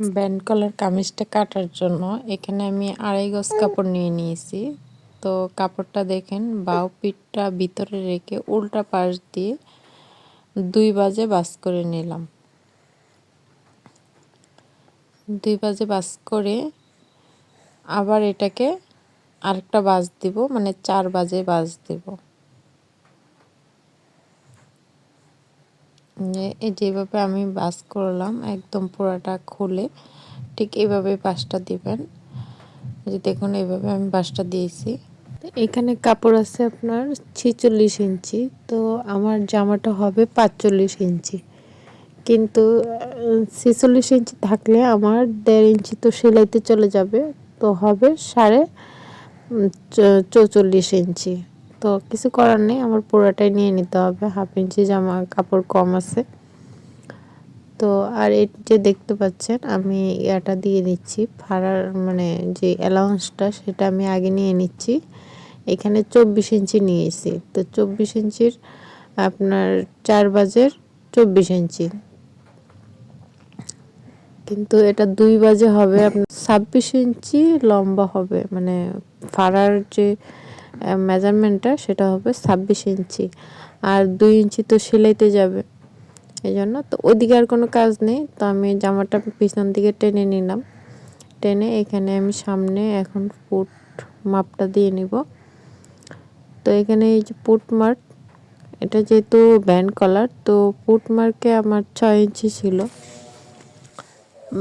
Band কলার কামিজটা কাটার জন্য এখানে আমি আড়াই গজ কাপড় নিয়ে নিয়েছি। তো কাপড়টা দেখেন বাউ পিঠটা ভিতরে রেখে উল্টা পাশ দিয়ে দুই বাজে বাস করে নিলাম। দুই বাজে বাস করে আবার এটাকে আরেকটা বাজ দিব মানে চার বাজে বাজ দিব। যেভাবে আমি বাস করলাম, একদম পুরাটা খুলে, ঠিক এইভাবে বাসটা দিবেন। যে দেখুন এইভাবে আমি বাসটা দিয়েছি। এখানে কাপড় আছে আপনার ছেচল্লিশ ইঞ্চি, তো আমার জামাটা হবে পাঁচচল্লিশ ইঞ্চি। কিন্তু, ছেচল্লিশ ইঞ্চি থাকলে আমার দেড় ইঞ্চি তো সেলাইতে চলে যাবে, তো হবে সাড়ে চৌচল্লিশ ইঞ্চি। তো কিছু করার নেই, আমার পুরোটাই নিয়ে নিতে হবে। হাফ ইঞ্চি জামা কাপড় কম আছে। তো আর এই যে দেখতে পাচ্ছেন, আমি এটা দিয়ে নিচ্ছি ফাড়ার মানে যে অ্যালাউন্সটা সেটা আমি আগে নিয়ে নিচ্ছি। এখানে চব্বিশ ইঞ্চি নিয়েছি। তো চব্বিশ ইঞ্চির আপনার চার বাজের চব্বিশ ইঞ্চি। কিন্তু এটা দুই বাজে হবে, আপনার ছাব্বিশ ইঞ্চি লম্বা হবে। মানে ফাড়ার যে মেজারমেন্টটা সেটা হবে ছাব্বিশ ইঞ্চি। আর দুই ইঞ্চি তো সেলাইতে যাবে। এই জন্য তো ওদিকে আর কোনো কাজ নেই। তো আমি জামাটা পিছন দিকে টেনে নিলাম। টেনে এখানে আমি সামনে এখন ফুট মাপটা দিয়ে নিব। তো এখানে এই যে পুট মার্ক, এটা যেহেতু ব্যান্ড কলার, তো পুট মার্কে আমার ছয় ইঞ্চি ছিল।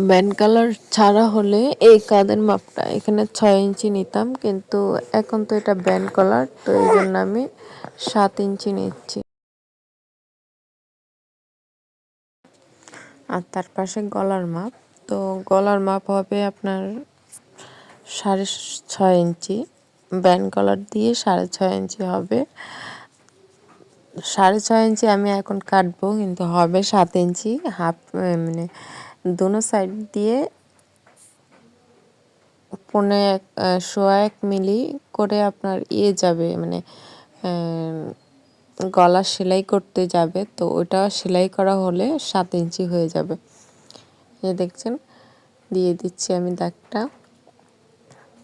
ব্যান্ড কালার ছাড়া হলে এই কাদের মাপটা? এখানে ছয় ইঞ্চি নিতাম, কিন্তু এখন তো এটা ব্যান্ড কালার, তো এই জন্য আমি সাত ইঞ্চি নিচ্ছি। আর তার পাশে গলার মাপ, তো গলার মাপ হবে আপনার সাড়ে ছয় ইঞ্চি। ব্যান্ড কলার দিয়ে সাড়ে ছয় ইঞ্চি হবে। সাড়ে ছয় ইঞ্চি আমি এখন কাটবো, কিন্তু হবে সাত ইঞ্চি, হাফ মানে দোনো সাইড দিয়ে পনে এক সোয়া এক মিলি করে আপনার ইয়ে যাবে মানে গলা সেলাই করতে যাবে। তো ওটা সেলাই করা হলে সাত ইঞ্চি হয়ে যাবে। এই দেখছেন, দিয়ে দিচ্ছি আমি দাগটা।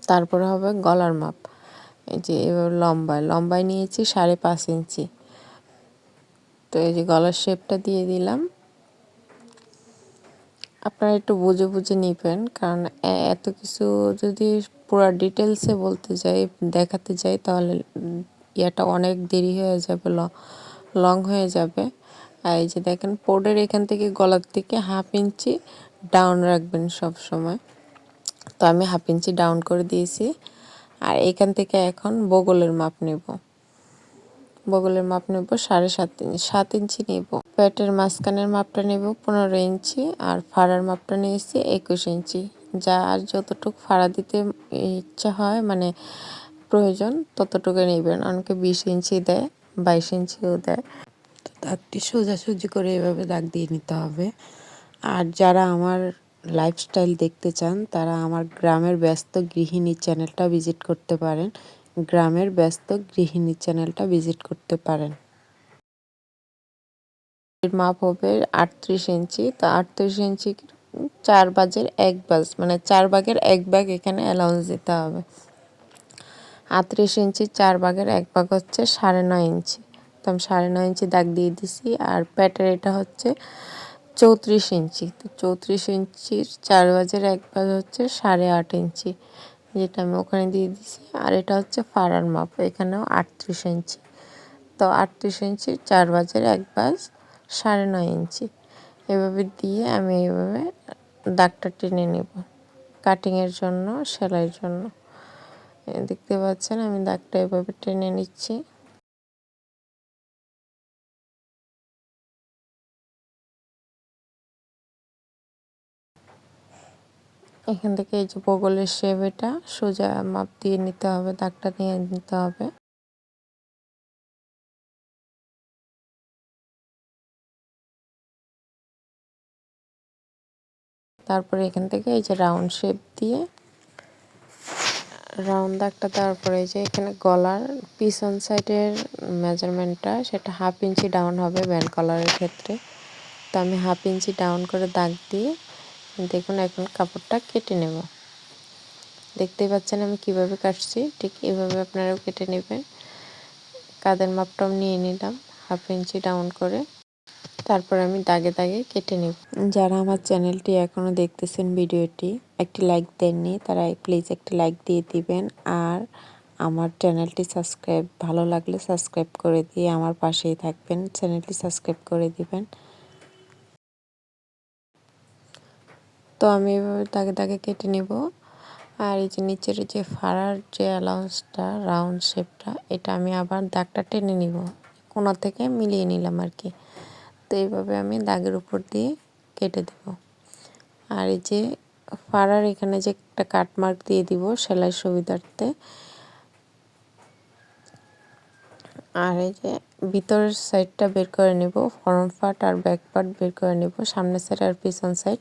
তারপরে হবে গলার মাপ। এই যে এবার লম্বায় লম্বায় নিয়েছি সাড়ে পাঁচ ইঞ্চি। তো এই যে গলার শেপটা দিয়ে দিলাম। আপনারা একটু বুঝে বুঝে নেবেন, কারণ এত কিছু যদি পুরো ডিটেলসে বলতে যাই, দেখাতে যাই, তাহলে ইয়াটা অনেক দেরি হয়ে যাবে, লং হয়ে যাবে। আর এই যে দেখেন পোর্ডের এখান থেকে গলার থেকে হাফ ইঞ্চি ডাউন রাখবেন সব সময়। তো আমি হাফ ইঞ্চি ডাউন করে দিয়েছি। আর এখান থেকে এখন বগলের মাপ নেব। বগলের মাপ নেব সাড়ে সাত ইঞ্চি সাত ইঞ্চি নেব। প্যাটের মাঝখানের মাপটা নেব পনেরো ইঞ্চি আর ফাড়ার মাপটা নিয়েছি একুশ ইঞ্চি। যা আর যতটুকু ফাড়া দিতে ইচ্ছা হয় মানে প্রয়োজন, ততটুকু নেবেন। অনেকে বিশ ইঞ্চি দেয়, বাইশ ইঞ্চিও দেয়। তো দাগটি সোজাসুজি করে এভাবে দাগ দিয়ে নিতে হবে। আর যারা আমার লাইফস্টাইল দেখতে চান, তারা আমার গ্রামের ব্যস্ত গৃহিণী চ্যানেলটা ভিজিট করতে পারেন। গ্রামের ব্যস্ত গৃহিণী চ্যানেলটা ভিজিট করতে পারেন। মাপ হবে আটত্রিশ ইঞ্চি। তো আটত্রিশ ইঞ্চি চার বাজের এক বাজ মানে চার বাগের এক বাগ এখানে অ্যালাউন্স দিতে হবে। আটত্রিশ ইঞ্চি চার বাগের এক ভাগ হচ্ছে সাড়ে নয় ইঞ্চি। তো আমি সাড়ে নয় ইঞ্চি দাগ দিয়ে দিছি, আর প্যাটের এটা হচ্ছে চৌত্রিশ ইঞ্চি। তো চৌত্রিশ ইঞ্চির চার বাজের এক ভাগ হচ্ছে সাড়ে আট ইঞ্চি, যেটা আমি ওখানে দিয়ে দিছি। আর এটা হচ্ছে ফাড়ার মাপ এখানেও আটত্রিশ ইঞ্চি। তো আটত্রিশ ইঞ্চি চার বাজের এক বাজ সাড়ে নয় ইঞ্চি। এভাবে দিয়ে আমি এভাবে দাগটা টেনে নেব। কাটিংয়ের জন্য, সেলাইয়ের জন্য। দেখতে পাচ্ছেন আমি দাগটা এভাবে টেনে নিচ্ছি। এখান থেকে এই যে বগলের শেপ এটা সোজা মাপ দিয়ে নিতে হবে, দাগটা দিয়ে নিতে হবে। তারপরে এখান থেকে এই যে রাউন্ড শেপ দিয়ে রাউন্ড দাগটা দেওয়ার পরে যে এখানে গলার পিছন সাইডের মেজারমেন্টটা সেটা হাফ ইঞ্চি ডাউন হবে ব্যান্ড কলারের ক্ষেত্রে। তো আমি হাফ ইঞ্চি ডাউন করে দাগ দিয়ে দেখুন এখন কাপড়টা কেটে নেব। দেখতেই পাচ্ছেন আমি কীভাবে কাটছি, ঠিক এভাবে আপনারাও কেটে নেবেন। কাদের মাপটাও নিয়ে নিলাম হাফ ইঞ্চি ডাউন করে। তারপর আমি দাগে দাগে কেটে নেব। যারা আমার চ্যানেলটি এখনও দেখতেছেন ভিডিওটি, একটি লাইক দেননি তারা প্লিজ একটি লাইক দিয়ে দিবেন। আর আমার চ্যানেলটি সাবস্ক্রাইব, ভালো লাগলে সাবস্ক্রাইব করে দিয়ে আমার পাশেই থাকবেন। চ্যানেলটি সাবস্ক্রাইব করে দিবেন। তো আমি এভাবে দাগে দাগে কেটে নেব। আর এই যে নিচের যে ফাড়ার যে অ্যালাউন্সটা রাউন্ড শেপটা এটা আমি আবার দাগটা টেনে নিব। কোনা থেকে মিলিয়ে নিলাম আর কি। এইভাবে আমি দাগের উপর দিয়ে কেটে দেব। আর এই যে ফাড়ার এখানে যে একটা কাটমার্ক দিয়ে দিব সেলাই সুবিধার্থে। আর এই যে ভিতরের সাইডটা বের করে নেব, ফ্রন্ট পার্ট আর ব্যাক পার্ট বের করে নেব, সামনের সাইড আর পিছন সাইড।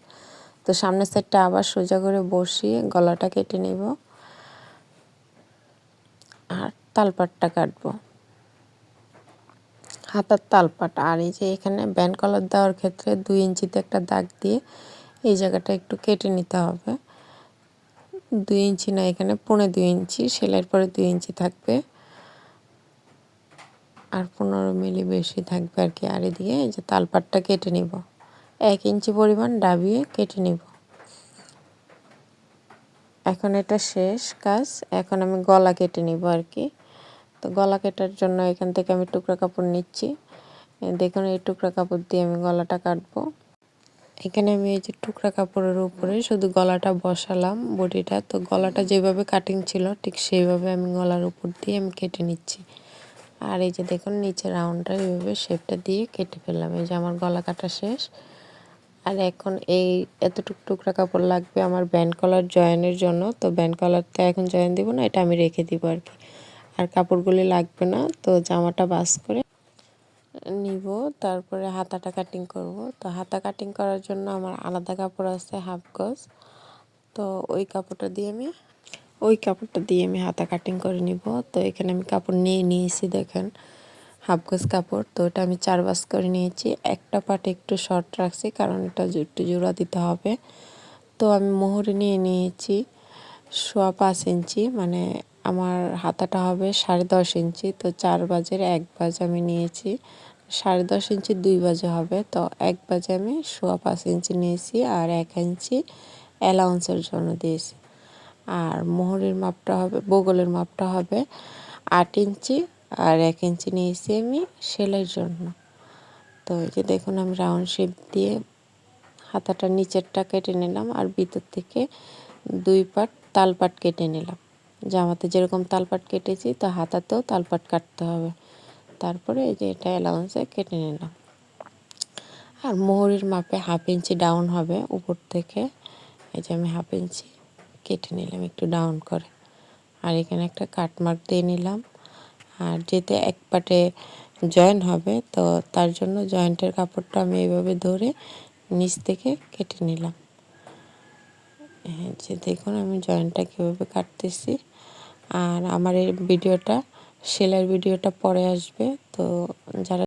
তো সামনের সাইডটা আবার সোজা করে বসিয়ে গলাটা কেটে নেব। আর তালপাটটা কাটবো। হাতার তালপাট। আর এই যে এখানে ব্যান্ড কলার দেওয়ার ক্ষেত্রে দুই ইঞ্চিতে একটা দাগ দিয়ে এই জায়গাটা একটু কেটে নিতে হবে। দুই ইঞ্চি না, এখানে পনেরো দুই ইঞ্চি, সেলাইয়ের পরে দুই ইঞ্চি থাকবে। আর পনেরো মিলি বেশি থাকবে আর কি। আর এদিকে এই যে তালপাটটা কেটে নিব। এক ইঞ্চি পরিমাণ ডাবিয়ে কেটে নিব। এখন এটা শেষ কাজ। এখন আমি গলা কেটে নিব আর কি। তো গলা কেটার জন্য এখান থেকে আমি টুকরা কাপড় নিচ্ছি। দেখুন, এই টুকরা কাপড় দিয়ে আমি গলাটা কাটবো। এখানে আমি এই যে টুকরা কাপড়ের উপরে শুধু গলাটা বসালাম বডিটা। তো গলাটা যেভাবে কাটিং ছিল, ঠিক সেইভাবে আমি গলার উপর দিয়ে আমি কেটে নিচ্ছি। আর এই যে দেখুন নিচে রাউন্ডটা এইভাবে শেপটা দিয়ে কেটে ফেললাম। এই যে আমার গলা কাটা শেষ। আর এখন এই এতটুক টুকরা কাপড় লাগবে আমার ব্যান্ড কলার জয়েনের জন্য। তো ব্যান্ড কলারটা এখন জয়েন দিব না, এটা আমি রেখে দিব আর কি। আর কাপড়গুলি লাগবে না, তো জামাটা বাস করে নিব। তারপরে হাতাটা কাটিং করব। তো হাতা কাটিং করার জন্য আমার আলাদা কাপড় আছে হাফ গজ। তো ওই কাপড়টা দিয়ে আমি, ওই কাপড়টা দিয়ে আমি হাতা কাটিং করে নিব। তো এখানে আমি কাপড় নিয়ে নিয়েছি, দেখেন হাফ গজ কাপড়। তো এটা আমি চার বাস করে নিয়েছি। একটা পাটে একটু শর্ট রাখছি, কারণ এটা একটু জোড়া দিতে হবে। তো আমি মোহরে নিয়ে নিয়েছি, সোয়া পাঁচ ইঞ্চি মানে আমার হাতাটা হবে সাড়ে দশ ইঞ্চি, তো চার বাজের এক বাজ আমি নিয়েছি। সাড়ে দশ ইঞ্চি দুই বাজে হবে, তো এক বাজে আমি সোয়া পাঁচ ইঞ্চি নিয়েছি আর এক ইঞ্চি অ্যালাউন্সের জন্য দিয়েছি। আর মোহরের মাপটা হবে, বগলের মাপটা হবে আট ইঞ্চি আর এক ইঞ্চি নিয়েছি আমি সেলাইয়ের জন্য। তো এই যে দেখুন আমি রাউন্ড শেপ দিয়ে হাতাটা নিচেরটা কেটে নিলাম আর ভিতর থেকে দুই পাট তাল পাট কেটে নিলাম। জামাতে যেরকম তালপাট কেটেছি, তো হাতাতেও তালপাট কাটতে হবে। তারপরে এই যে এটা অ্যালাউন্সে কেটে নিলাম। আর মোহরির মাপে হাফ ইঞ্চি ডাউন হবে উপর থেকে। এই যে আমি হাফ ইঞ্চি কেটে নিলাম একটু ডাউন করে। আর এখানে একটা কাটমার্ক দিয়ে নিলাম। আর যেতে এক পাটে জয়েন হবে, তো তার জন্য জয়েন্টের কাপড়টা আমি এইভাবে ধরে নিচ থেকে কেটে নিলাম। হ্যাঁ যে দেখুন আমি জয়েন্টটা কীভাবে কাটতেছি। আর আমার এই ভিডিওটা সেলাইয়ের ভিডিওটা পরে আসবে। তো যারা